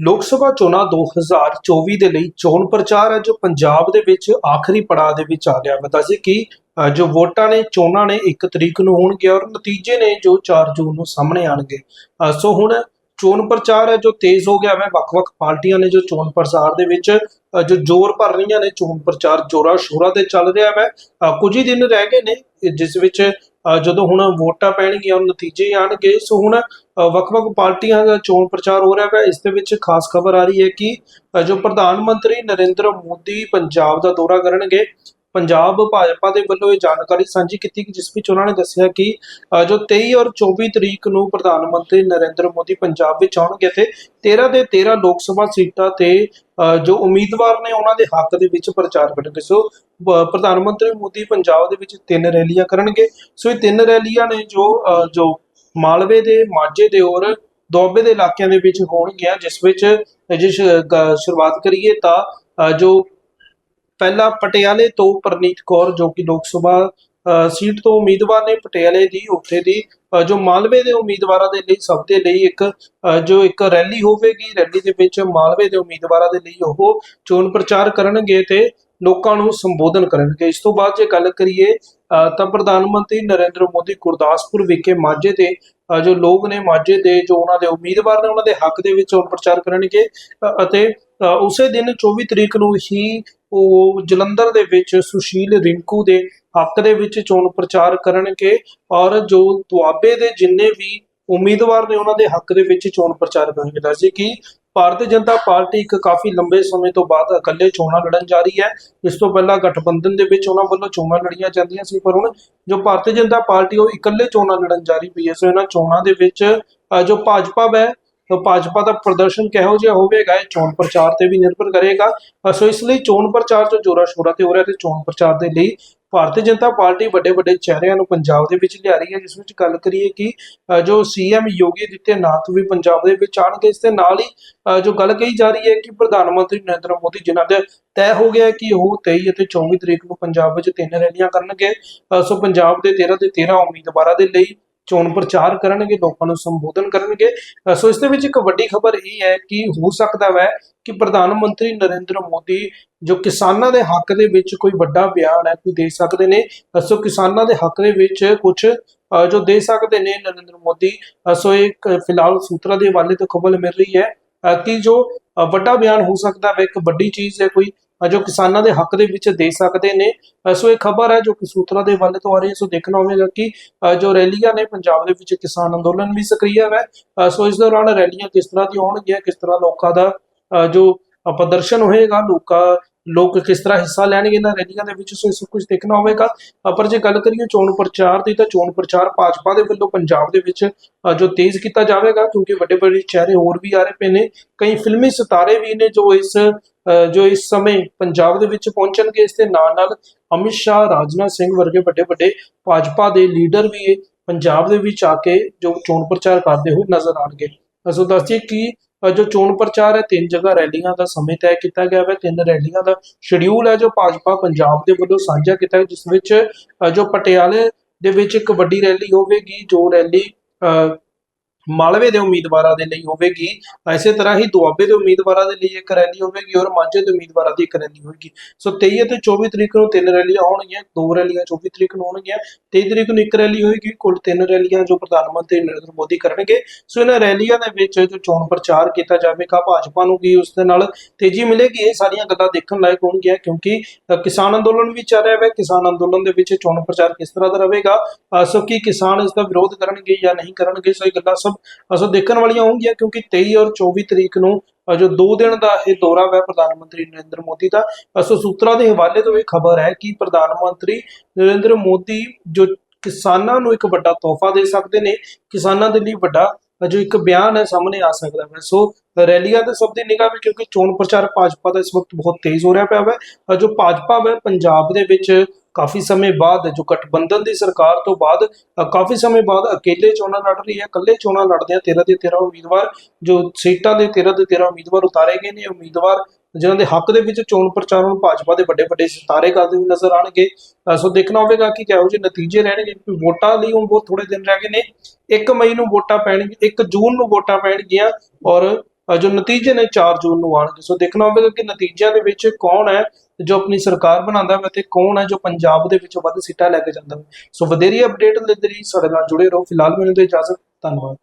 ਲੋਕ ਸਭਾ ਚੋਣਾਂ 2024 ਦੇ ਲਈ ਚੋਣ ਪ੍ਰਚਾਰ ਹੈ ਜੋ ਪੰਜਾਬ ਦੇ ਵਿੱਚ ਆਖਰੀ ਪੜਾਅ ਦੇ ਵਿੱਚ ਆ ਗਿਆ। ਮੈਂ ਦੱਸੇ ਕਿ ਜੋ ਵੋਟਾਂ ਨੇ, ਚੋਣਾਂ ਨੇ 1 ਤਰੀਕ ਨੂੰ ਹੋਣਗੇ ਔਰ ਨਤੀਜੇ ਨੇ ਜੋ 4 ਜੂਨ ਨੂੰ ਸਾਹਮਣੇ ਆਣਗੇ। ਸੋ ਹੁਣ ਚੋਣ ਪ੍ਰਚਾਰ ਹੈ ਜੋ ਤੇਜ਼ ਹੋ ਗਿਆ ਹੈ ਵੱਖ-ਵੱਖ ਪਾਰਟੀਆਂ ਨੇ ਜੋ ਚੋਣ ਪ੍ਰਚਾਰ ਦੇ ਵਿੱਚ ਜੋ ਜ਼ੋਰ ਭਰ ਰਹੀਆਂ ਨੇ, ਚੋਣ ਪ੍ਰਚਾਰ ਜੋਰਾ ਸ਼ੋਰਾ ਤੇ ਚੱਲ ਰਿਹਾ ਹੈ ਕੁਝ ਹੀ ਦਿਨ ਰਹਿ ਗਏ ਨੇ, ਜਿਸ ਵਿੱਚ ਜਦੋਂ ਹੁਣ ਵੋਟਾਂ ਪੈਣਗੀਆਂ ਔਰ ਨਤੀਜੇ ਆਣਗੇ। ਸੋ ਹੁਣ ਵੱਖ-ਵੱਖ ਪਾਰਟੀਆਂ ਦਾ ਚੋਣ ਪ੍ਰਚਾਰ ਹੋ ਰਿਹਾ ਹੈ ਇਸ ਦੇ ਵਿੱਚ ਖਾਸ ਖਬਰ ਆ ਰਹੀ ਹੈ ਕਿ ਜੋ ਪ੍ਰਧਾਨ ਮੰਤਰੀ ਨਰਿੰਦਰ ਮੋਦੀ ਪੰਜਾਬ ਦਾ ਦੌਰਾ ਕਰਨਗੇ ਪੰਜਾਬ ਭਾਜਪਾ ਦੇ ਵੱਲੋਂ ਇਹ ਜਾਣਕਾਰੀ ਸਾਂਝੀ ਕੀਤੀ ਕਿ ਜਿਸ ਵਿੱਚ ਉਹਨਾਂ ਨੇ ਦੱਸਿਆ ਕਿ ਜੋ 23 ਔਰ 24 ਤਰੀਕ ਨੂੰ ਪ੍ਰਧਾਨ ਮੰਤਰੀ ਨਰਿੰਦਰ ਮੋਦੀ ਪੰਜਾਬ ਵਿੱਚ ਆਉਣਗੇ ਤੇ 13 ਦੇ 13 ਲੋਕ ਸਭਾ ਸੀਟਾਂ ਤੇ ਜੋ ਉਮੀਦਵਾਰ ਨੇ ਉਹਨਾਂ ਦੇ ਹੱਕ ਦੇ ਵਿੱਚ ਪ੍ਰਚਾਰ ਕਰਨਗੇ। ਸੋ ਪ੍ਰਧਾਨ ਮੰਤਰੀ ਮੋਦੀ ਪੰਜਾਬ ਦੇ ਵਿੱਚ ਤਿੰਨ ਰੈਲੀਆਂ ਕਰਨਗੇ। ਸੋ ਇਹ ਤਿੰਨ ਰੈਲੀਆਂ ਨੇ ਜੋ ਅ, ਜੋ ਮਾਲਵੇ ਦੇ ਮਾਝੇ ਦੇ ਔਰ ਦੋਬੇ ਦੇ ਇਲਾਕਿਆਂ ਦੇ ਵਿੱਚ ਹੋਣਗੀਆਂ ਜਿਸ ਵਿੱਚ ਜੇ ਸ਼ੁਰੂਆਤ ਕਰੀਏ ਤਾਂ ਜੋ ਪਹਿਲਾ ਪਟਿਆਲੇ ਤੋਂ ਪ੍ਰਨੀਤ ਕੌਰ ਜੋ ਕਿ ਲੋਕ ਸਭਾ ਸੀਟ ਤੋਂ ਉਮੀਦਵਾਰ ਨੇ ਪਟਿਆਲੇ ਦੀ ਉੱਥੇ ਦੀ ਜੋ ਮਾਲਵੇ ਦੇ ਉਮੀਦਵਾਰਾਂ ਦੇ ਲਈ ਸਭ ਦੇ ਲਈ ਇੱਕ ਜੋ ਇੱਕ ਰੈਲੀ ਹੋਵੇਗੀ ਰੈਲੀ ਦੇ ਵਿੱਚ ਮਾਲਵੇ ਦੇ ਉਮੀਦਵਾਰਾਂ ਦੇ ਲਈ ਉਹ ਚੋਣ ਪ੍ਰਚਾਰ ਕਰਨਗੇ ਤੇ ਲੋਕਾਂ ਨੂੰ ਸੰਬੋਧਨ ਕਰਨਗੇ। ਇਸ ਤੋਂ ਬਾਅਦ ਜੇ ਗੱਲ ਕਰੀਏ ਅ, ਤਾਂ ਪ੍ਰਧਾਨ ਮੰਤਰੀ ਨਰਿੰਦਰ ਮੋਦੀ ਗੁਰਦਾਸਪੁਰ ਵਿਖੇ ਮਾਝੇ ਦੇ ਜੋ ਲੋਕ ਨੇ ਮਾਝੇ ਦੇ ਜੋ ਉਹਨਾਂ ਦੇ ਉਮੀਦਵਾਰ ਨੇ ਉਹਨਾਂ ਦੇ ਹੱਕ ਦੇ ਵਿੱਚ ਚੋਣ ਪ੍ਰਚਾਰ ਕਰਨਗੇ ਅਤੇ ਅ, ਉਸੇ ਦਿਨ 24 ਤਰੀਕ ਨੂੰ ਹੀ ਉਹ ਜਲੰਧਰ ਦੇ ਵਿੱਚ ਸੁਸ਼ੀਲ ਰਿੰਕੂ ਦੇ ਹੱਕ ਦੇ ਵਿੱਚ ਚੋਣ ਪ੍ਰਚਾਰ ਕਰਨਗੇ ਔਰ ਜੋ ਦੁਆਬੇ ਦੇ ਜਿੰਨੇ ਵੀ ਉਮੀਦਵਾਰ ਨੇ ਉਹਨਾਂ ਦੇ ਹੱਕ ਦੇ ਵਿੱਚ ਚੋਣ ਪ੍ਰਚਾਰ ਕਰਨਗੇ। ਦੱਸਦੇ ਕਿ ਭਾਰਤੀ ਜਨਤਾ ਪਾਰਟੀ ਇੱਕ ਕਾਫੀ ਲੰਬੇ ਸਮੇਂ ਤੋਂ ਬਾਅਦ ਇਕੱਲੇ ਚੋਣਾਂ ਲੜਨ ਜਾ ਰਹੀ ਹੈ। ਇਸ ਤੋਂ ਪਹਿਲਾਂ ਗਠਬੰਧਨ ਦੇ ਵਿੱਚ ਉਹਨਾਂ ਵੱਲੋਂ ਚੋਣਾਂ ਲੜੀਆਂ ਜਾਂਦੀਆਂ ਸੀ, ਪਰ ਹੁਣ ਜੋ ਭਾਰਤੀ ਜਨਤਾ ਪਾਰਟੀ ਉਹ ਇਕੱਲੇ ਚੋਣਾਂ ਲੜਨ ਜਾ ਰਹੀ ਪਈ ਹੈ। ਸੋ ਇਹਨਾਂ ਚੋਣਾਂ ਦੇ ਵਿੱਚ ਜੋ ਭਾਜਪਾ ਹੈ ਤਾਂ ਭਾਜਪਾ ਦਾ ਪ੍ਰਦਰਸ਼ਨ ਕਿਹੋ ਜਿਹਾ ਹੋਵੇਗਾ? ਇਹ ਚੋਣ ਪ੍ਰਚਾਰ ਤੇ ਵੀ ਨਿਰਭਰ ਕਰੇਗਾ। ਸੋ ਇਸ ਲਈ ਚੋਣ ਪ੍ਰਚਾਰ ਜੋ ਜੋਰਾ ਸ਼ੋਰਾ ਤੇ ਹੋ ਰਿਹਾ ਤੇ ਚੋਣ ਪ੍ਰਚਾਰ ਦੇ ਲਈ ਭਾਰਤੀ ਜਨਤਾ ਪਾਰਟੀ ਵੱਡੇ ਵੱਡੇ ਚਿਹਰਿਆਂ ਨੂੰ ਪੰਜਾਬ ਦੇ ਵਿੱਚ ਲਿਆ ਰਹੀ ਹੈ ਜਿਸ ਵਿੱਚ ਗੱਲ ਕਰੀਏ ਕਿ ਅ, ਜੋ ਸੀਐਮ ਯੋਗੀ ਆਦਿੱਤਿਆਨਾਥ ਵੀ ਪੰਜਾਬ ਦੇ ਵਿੱਚ ਆਣਗੇ ਇਸ ਦੇ ਨਾਲ ਹੀ ਜੋ ਗੱਲ ਕਹੀ ਜਾ ਰਹੀ ਹੈ ਕਿ ਪ੍ਰਧਾਨ ਮੰਤਰੀ ਨਰਿੰਦਰ ਮੋਦੀ ਜਿਨ੍ਹਾਂ ਦੇ ਤੈਅ ਹੋ ਗਿਆ ਕਿ ਉਹ 23 ਅਤੇ 24 ਤਰੀਕ ਨੂੰ ਪੰਜਾਬ ਵਿੱਚ ਤਿੰਨ ਰੈਲੀਆਂ ਕਰਨਗੇ ਸੋ ਪੰਜਾਬ ਦੇ 13 ਦੇ 13 ਉਮੀਦਵਾਰਾਂ ਦੇ ਲਈ ਚੋਣ ਪ੍ਰਚਾਰ ਕਰਨਗੇ, ਲੋਕਾਂ ਨੂੰ ਸੰਬੋਧਨ ਕਰਨਗੇ। ਸੋ ਇਸ ਦੇ ਵਿੱਚ ਇੱਕ ਵੱਡੀ ਖਬਰ ਇਹ ਹੈ ਕਿ ਹੋ ਸਕਦਾ ਹੈ ਕਿ ਪ੍ਰਧਾਨ ਮੰਤਰੀ ਨਰਿੰਦਰ ਮੋਦੀ, ਜੋ ਕਿਸਾਨਾਂ ਦੇ ਹੱਕ ਦੇ ਵਿੱਚ ਕੋਈ ਵੱਡਾ ਬਿਆਨ ਹੈ, ਕੋਈ ਦੇ ਸਕਦੇ ਨੇ। ਸੋ ਕਿਸਾਨਾਂ ਦੇ ਹੱਕ ਦੇ ਵਿੱਚ ਕੁਝ ਜੋ ਦੇ ਸਕਦੇ ਨੇ ਨਰਿੰਦਰ ਮੋਦੀ ਸੋ ਇੱਕ ਫਿਲਹਾਲ ਸੂਤਰਾਂ ਦੇ ਹਵਾਲੇ ਤੋਂ ਖਬਰ ਮਿਲ ਰਹੀ ਹੈ। ਕਿ ਜੋ ਵੱਡਾ ਬਿਆਨ ਹੋ ਸਕਦਾ ਹੈ ਇੱਕ ਵੱਡੀ ਚੀਜ਼ ਹੈ ਕੋਈ। ਜੋ ਕਿਸਾਨਾਂ ਦੇ ਹੱਕ ਦੇ ਵਿੱਚ ਦੇ ਸਕਦੇ ਨੇ। ਸੋ ਇਹ ਖਬਰ ਹੈ ਜੋ ਕਿ ਸੂਤਰਾਂ ਦੇ ਵੱਲ ਤੋਂ ਆ ਰਹੀ ਹੈ। ਸੋ ਦੇਖਣਾ ਹੋਵੇਗਾ ਕਿ ਜੋ ਰੈਲੀਆਂ ਨੇ ਪੰਜਾਬ ਦੇ ਵਿੱਚ ਕਿਸਾਨ ਅੰਦੋਲਨ ਵੀ ਸਕਰੀय ਹੈ ਸੋ ਇਸ ਦੌਰਾਨ ਰੈਲੀਆਂ ਕਿਸ ਤਰ੍ਹਾਂ ਦੀ ਹੋਣਗੀਆਂ ਕਿਸ ਤਰ੍ਹਾਂ ਲੋਕਾਂ ਦਾ ਅ, ਜੋ ਪ੍ਰਦਰਸ਼ਨ ਹੋਏਗਾ ਲੋਕਾਂ ਲੋਕ ਕਿਸ ਤਰ੍ਹਾਂ ਹਿੱਸਾ ਲੈਣਗੇ ਇਹਨਾਂ ਰੈਲੀਆਂ ਦੇ ਵਿੱਚ, ਸੋ ਇਸ ਕੁਝ ਦੇਖਣਾ ਹੋਵੇਗਾ। ਪਰ ਜੇ ਗੱਲ ਕਰੀਏ ਚੋਣ ਪ੍ਰਚਾਰ ਦੀ, ਤਾਂ ਚੋਣ ਪ੍ਰਚਾਰ ਭਾਜਪਾ ਦੇ ਵੱਲੋਂ ਪੰਜਾਬ ਦੇ ਵਿੱਚ ਜੋ ਤੇਜ਼ ਕੀਤਾ ਜਾਵੇਗਾ, ਕਿਉਂਕਿ ਵੱਡੇ ਵੱਡੇ ਚਿਹਰੇ ਹੋਰ ਵੀ ਆ ਰਹੇ ਪਏ ਨੇ। ਕਈ ਫਿਲਮੀ ਸਿਤਾਰੇ ਵੀ ਨੇ ਜੋ ਇਸ ਜੋ ਇਸ ਸਮੇਂ ਪੰਜਾਬ ਦੇ ਵਿੱਚ ਪਹੁੰਚਣਗੇ। ਇਸ ਦੇ ਨਾਲ ਨਾਲ ਅਮਿਤ ਸ਼ਾਹ, ਰਾਜਨਾਥ ਸਿੰਘ ਵਰਗੇ ਵੱਡੇ ਵੱਡੇ ਭਾਜਪਾ ਦੇ ਲੀਡਰ ਵੀ ਪੰਜਾਬ ਦੇ ਵਿੱਚ ਆ ਕੇ ਜੋ ਚੋਣ ਪ੍ਰਚਾਰ ਕਰਦੇ ਹੋਏ ਨਜ਼ਰ ਆਣਗੇ ਅਸੋ ਦੱਸਦੀ ਕਿ ਜੋ ਚੋਣ ਪ੍ਰਚਾਰ ਹੈ ਤਿੰਨ ਜਗ੍ਹਾ ਰੈਲੀਆਂ ਦਾ ਸਮੇਂ ਤੈਅ ਕੀਤਾ ਗਿਆ ਹੈ ਤਿੰਨ ਰੈਲੀਆਂ ਦਾ ਸ਼ਡਿਊਲ ਹੈ ਜੋ ਭਾਜਪਾ ਪੰਜਾਬ ਦੇ ਵੱਲੋਂ ਸਾਂਝਾ ਕੀਤਾ ਗਿਆ ਜਿਸ ਵਿੱਚ ਜੋ ਪਟਿਆਲੇ ਦੇ ਵਿੱਚ ਇੱਕ ਵੱਡੀ ਰੈਲੀ ਹੋਵੇਗੀ ਜੋ ਰੈਲੀ ਅ, ਮਾਲਵੇ ਦੇ ਉਮੀਦਵਾਰਾਂ ਦੇ ਲਈ ਹੋਵੇਗੀ ਇਸੇ ਤਰ੍ਹਾਂ ਹੀ ਦੁਆਬੇ ਦੇ ਉਮੀਦਵਾਰਾਂ ਦੇ ਲਈ ਇੱਕ ਰੈਲੀ ਹੋਵੇਗੀ ਔਰ ਮਾਝੇ ਦੇ ਉਮੀਦਵਾਰਾਂ ਦੀ ਇੱਕ ਰੈਲੀ ਹੋਵੇਗੀ। ਸੋ 23 ਅਤੇ 24 ਤਰੀਕ ਨੂੰ ਤਿੰਨ ਰੈਲੀਆਂ ਹੋਣਗੀਆਂ, ਦੋ ਰੈਲੀਆਂ 24 ਤਰੀਕ ਨੂੰ ਹੋਣਗੀਆਂ 23 ਤਰੀਕ ਨੂੰ ਇੱਕ ਰੈਲੀ ਹੋਏਗੀ ਕੁੱਲ ਤਿੰਨ ਰੈਲੀਆਂ ਜੋ ਪ੍ਰਧਾਨ ਮੰਤਰੀ ਨਰਿੰਦਰ ਮੋਦੀ ਕਰਨਗੇ। ਸੋ ਇਹਨਾਂ ਰੈਲੀਆਂ ਦੇ ਵਿੱਚ ਜੋ ਚੋਣ ਪ੍ਰਚਾਰ ਕੀਤਾ ਜਾਵੇਗਾ, ਭਾਜਪਾ ਨੂੰ ਕੀ ਉਸ ਦੇ ਨਾਲ ਤੇਜ਼ੀ ਮਿਲੇਗੀ, ਇਹ ਸਾਰੀਆਂ ਗੱਲਾਂ ਦੇਖਣ ਲਾਇਕ ਹੋਣਗੀਆਂ, ਕਿਉਂਕਿ ਕਿਸਾਨ ਅੰਦੋਲਨ ਵੀ ਚੱਲ ਰਿਹਾ ਹੈ ਕਿਸਾਨ ਅੰਦੋਲਨ ਦੇ ਵਿੱਚ ਚੋਣ ਪ੍ਰਚਾਰ ਕਿਸ ਤਰ੍ਹਾਂ ਦਾ ਰਹੇਗਾ? ਸੋ ਕੀ ਕਿਸਾਨ ਇਸ ਦਾ ਵਿਰੋਧ ਕਰਨਗੇ ਜਾਂ ਨਹੀਂ ਕਰਨਗੇ, ਸੋ ਇਹ ਗੱਲਾਂ ਸਭ ਅਸੋ ਦੇਖਣ ਵਾਲੀਆਂ ਹੋਣਗੀਆਂ ਕਿਉਂਕਿ 23 ਔਰ 24 ਤਰੀਕ ਨੂੰ ਜੋ 2 ਦਿਨ ਦਾ ਇਹ ਦੌਰਾ ਹੈ ਪ੍ਰਧਾਨ ਮੰਤਰੀ ਨਰਿੰਦਰ ਮੋਦੀ ਦਾ ਅਸੋ ਸੂਤਰਾਂ ਦੇ ਹਵਾਲੇ ਤੋਂ ਇਹ ਖਬਰ ਹੈ ਕਿ ਪ੍ਰਧਾਨ ਮੰਤਰੀ ਨਰਿੰਦਰ ਮੋਦੀ ਜੋ ਕਿਸਾਨਾਂ ਨੂੰ ਇੱਕ ਵੱਡਾ ਤੋਹਫਾ ਦੇ ਸਕਦੇ ਨੇ, ਕਿਸਾਨਾਂ ਦੇ ਲਈ ਵੱਡਾ ਜੋ ਇੱਕ ਬਿਆਨ ਹੈ ਸਾਹਮਣੇ ਆ ਸਕਦਾ ਹੈ ਸੋ ਰੈਲੀਆਂ ਤੇ ਸਭ ਦੀ ਨਿਗਾਹ ਵੀ ਕਿਉਂਕਿ ਚੋਣ ਪ੍ਰਚਾਰ ਭਾਜਪਾ ਦਾ ਇਸ ਵਕਤ ਬਹੁਤ ਤੇਜ਼ ਹੋ ਰਿਹਾ ਪਿਆ ਹੈ ਜੋ ਭਾਜਪਾ ਹੈ ਪੰਜਾਬ ਦੇ ਵਿੱਚ ਕਾਫੀ ਸਮੇਂ ਬਾਅਦ ਜੋ ਗਠਬੰਧਨ ਦੀ ਸਰਕਾਰ ਤੋਂ ਬਾਅਦ ਕਾਫੀ ਸਮੇਂ ਬਾਅਦ ਅਕੇਲੇ ਚੋਣਾਂ ਲੜ ਰਹੀ ਹੈ, ਇਕੱਲੇ ਚੋਣਾਂ ਲੜਦੇ ਆ 13 ਦੇ 13 ਉਮੀਦਵਾਰ, ਜੋ ਸੀਟਾਂ ਦੇ 13 ਦੇ 13 ਉਮੀਦਵਾਰ ਉਤਾਰੇ ਗਏ ਨੇ, ਉਮੀਦਵਾਰ ਜਿਨ੍ਹਾਂ ਦੇ ਹੱਕ ਦੇ ਵਿੱਚ ਚੋਣ ਪ੍ਰਚਾਰ ਨੂੰ ਭਾਜਪਾ ਦੇ ਵੱਡੇ ਵੱਡੇ ਸਿਤਾਰੇ ਕਰਦੇ ਹੋਏ ਨਜ਼ਰ ਆਣਗੇ ਸੋ ਦੇਖਣਾ ਹੋਵੇਗਾ ਕਿ ਕਿਹੋ ਜਿਹੇ ਨਤੀਜੇ ਰਹਿਣਗੇ ਵੋਟਾਂ ਲਈ ਹੁਣ ਬਹੁਤ ਥੋੜੇ ਦਿਨ ਰਹਿ ਗਏ ਨੇ। 1 ਮਈ ਨੂੰ ਵੋਟਾਂ ਪੈਣਗੀਆਂ 1 ਜੂਨ ਨੂੰ ਵੋਟਾਂ ਪੈਣਗੀਆਂ ਔਰ ਜੋ ਨਤੀਜੇ ਨੇ 4 ਜੂਨ ਨੂੰ ਆਉਣਗੇ। ਸੋ ਦੇਖਣਾ ਹੋਵੇਗਾ ਕਿ ਨਤੀਜਿਆਂ ਦੇ ਵਿੱਚ ਕੌਣ ਹੈ ਜੋ ਆਪਣੀ ਸਰਕਾਰ ਬਣਾਉਂਦਾ ਹੈ ਤੇ ਕੌਣ ਹੈ ਜੋ ਪੰਜਾਬ ਦੇ ਵਿੱਚ ਵੱਧ ਸੀਟਾਂ ਲੈ ਕੇ ਜਾਂਦਾ ਹੈ ਸੋ ਵਧੇਰੀ ਅਪਡੇਟ ਦੇ ਲਈ ਸਾਡੇ ਨਾਲ ਜੁੜੇ ਰਹੋ। ਫਿਲਹਾਲ ਮੈਨੂੰ ਦੇ ਇਜਾਜ਼ਤ। ਧੰਨਵਾਦ।